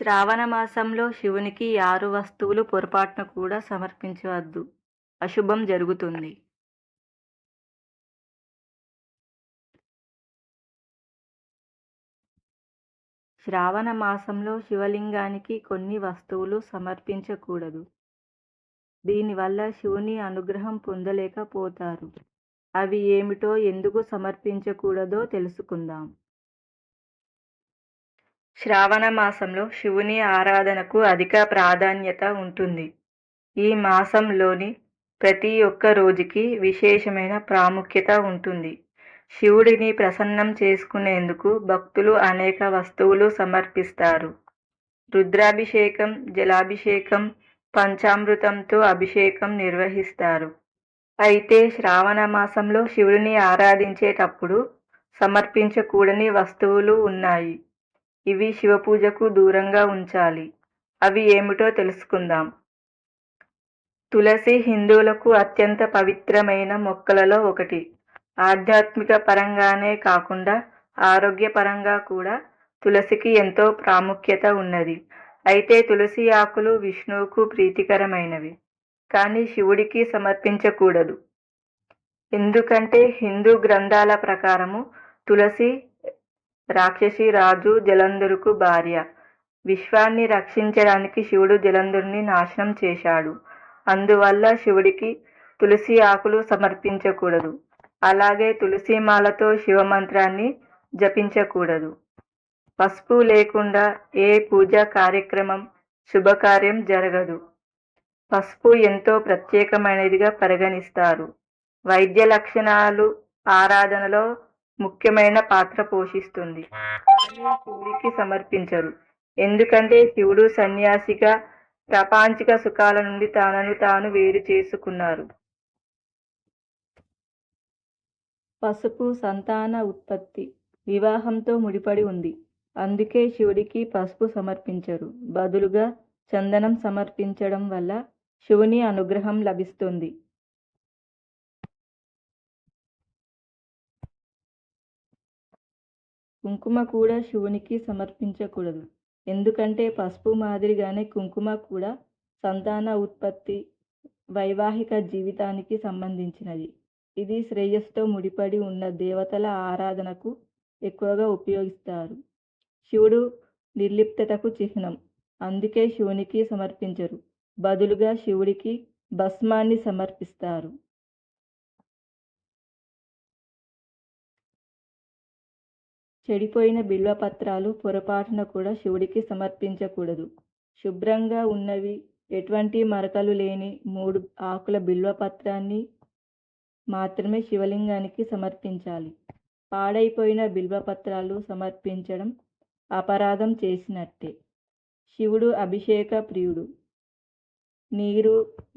శ్రావణ మాసంలో శివునికి ఆరు వస్తువులు పొరపాటున కూడా సమర్పించవద్దు. అశుభం జరుగుతుంది. శ్రావణ మాసంలో శివలింగానికి కొన్ని వస్తువులు సమర్పించకూడదు. దీనివల్ల శివుని అనుగ్రహం పొందలేకపోతారు. అవి ఏమిటో ఎందుకు సమర్పించకూడదో తెలుసుకుందాం. శ్రావణ మాసంలో శివుని ఆరాధనకు అధిక ప్రాధాన్యత ఉంటుంది. ఈ మాసంలోని ప్రతి ఒక్క రోజుకి విశేషమైన ప్రాముఖ్యత ఉంటుంది. శివుడిని ప్రసన్నం చేసుకునేందుకు భక్తులు అనేక వస్తువులు సమర్పిస్తారు. రుద్రాభిషేకం జలాభిషేకం పంచామృతంతో అభిషేకం నిర్వహిస్తారు. అయితే శ్రావణ మాసంలో శివుడిని ఆరాధించేటప్పుడు సమర్పించకూడని వస్తువులు ఉన్నాయి. ఇవి శివపూజకు దూరంగా ఉంచాలి. అవి ఏమిటో తెలుసుకుందాం. తులసి హిందువులకు అత్యంత పవిత్రమైన మొక్కలలో ఒకటి. ఆధ్యాత్మిక పరంగానే కాకుండా ఆరోగ్యపరంగా కూడా తులసికి ఎంతో ప్రాముఖ్యత ఉన్నది. అయితే తులసి ఆకులు విష్ణువుకు ప్రీతికరమైనవి. కానీ శివుడికి సమర్పించకూడదు. ఎందుకంటే హిందూ గ్రంథాల ప్రకారము తులసి రాక్షసి రాజు జలంధరుకు భార్య. విశ్వాన్ని రక్షించడానికి శివుడు జలంధరుని నాశనం చేశాడు. అందువల్ల శివుడికి తులసి ఆకులు సమర్పించకూడదు. అలాగే తులసి మాలతో శివమంత్రాన్ని జపించకూడదు. పసుపు లేకుండా ఏ పూజా కార్యక్రమం శుభకార్యం జరగదు. పసుపు ఎంతో ప్రత్యేకమైనదిగా పరిగణిస్తారు. వైద్య లక్షణాలు ఆరాధనలో ముఖ్యమైన పాత్ర పోషిస్తుంది. శివుడికి సమర్పించరు. ఎందుకంటే శివుడు సన్యాసిగా ప్రపాంచిక సుఖాల నుండి తనను తాను వేరు చేసుకున్నారు. పసుపు సంతాన ఉత్పత్తి వివాహంతో ముడిపడి ఉంది. అందుకే శివుడికి పసుపు సమర్పించరు. బదులుగా చందనం సమర్పించడం వల్ల శివుని అనుగ్రహం లభిస్తుంది. కుంకుమ కూడా శివునికి సమర్పించకూడదు. ఎందుకంటే పసుపు మాదిరిగానే కుంకుమ కూడా సంతాన ఉత్పత్తి వైవాహిక జీవితానికి సంబంధించినది. ఇది శ్రేయస్సుతో ముడిపడి ఉన్న దేవతల ఆరాధనకు ఎక్కువగా ఉపయోగిస్తారు. శివుడు నిర్లిప్తతకు చిహ్నం. అందుకే శివునికి సమర్పించరు. బదులుగా శివుడికి భస్మాన్ని సమర్పిస్తారు. చెడిపోయిన బిల్వపత్రాలు పొరపాటున కూడా శివుడికి సమర్పించకూడదు. శుభ్రంగా ఉన్నవి ఎటువంటి మరకలు లేని మూడు ఆకుల బిల్వపత్రాన్ని మాత్రమే శివలింగానికి సమర్పించాలి. పాడైపోయిన బిల్వపత్రాలు సమర్పించడం అపరాధం చేసినట్టే. శివుడు అభిషేక ప్రియుడు. నీరు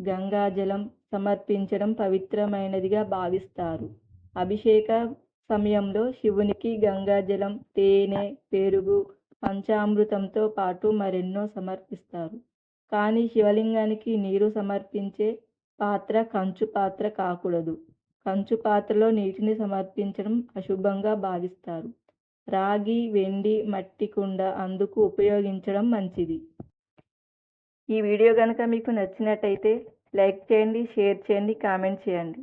గంగాజలం సమర్పించడం పవిత్రమైనదిగా భావిస్తారు. అభిషేక సమయంలో శివునికి గంగాజలం తేనె పెరుగు పంచామృతంతో పాటు మరెన్నో సమర్పిస్తారు. కానీ శివలింగానికి నీరు సమర్పించే పాత్ర కంచు పాత్ర కాకూడదు. కంచు పాత్రలో నీటిని సమర్పించడం అశుభంగా భావిస్తారు. రాగి వెండి మట్టి కుండ అందుకు ఉపయోగించడం మంచిది. ఈ వీడియో కనుక మీకు నచ్చినట్టయితే లైక్ చేయండి షేర్ చేయండి కామెంట్ చేయండి.